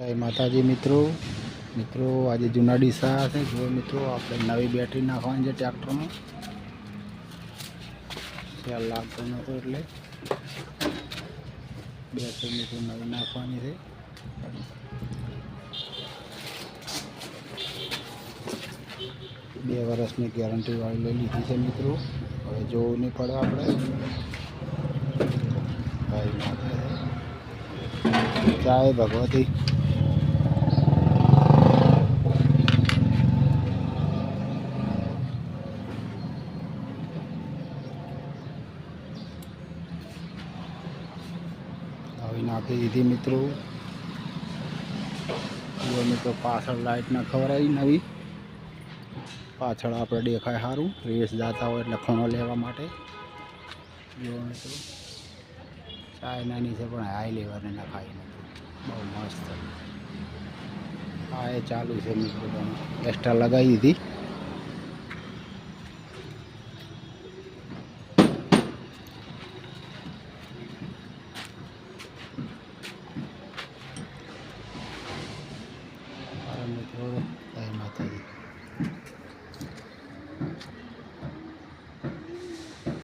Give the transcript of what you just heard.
જય માતાજી મિત્રો. મિત્રો, આજે જૂના ડીસા છે જુઓ મિત્રો, આપણે નવી બેટરી નાખવાની છે ટ્રેક્ટરમાં. ખ્યાલ લાગતો નહોતો એટલે બેટરી મિત્રો નવી નાખવાની છે. બે વર્ષની ગેરંટી વાળી લઈ લીધી છે મિત્રો. હવે જોવું નહીં પડે આપણે. જય ભગવતી. આવી નાખી દીધી મિત્રો. મિત્રો, પાછળ લાઈટ ના ખવડાવી નવી. પાછળ આપણે દેખાય સારું. રેસ જતા હોય એટલે ખૂણો લેવા માટે. જુઓ મિત્રો ચાઇનાની છે પણ હાઈ લેવાને નખાય બહુ મસ્ત. હા એ ચાલુ છે મિત્રો એક્સ્ટ્રા લગાવી દીધી.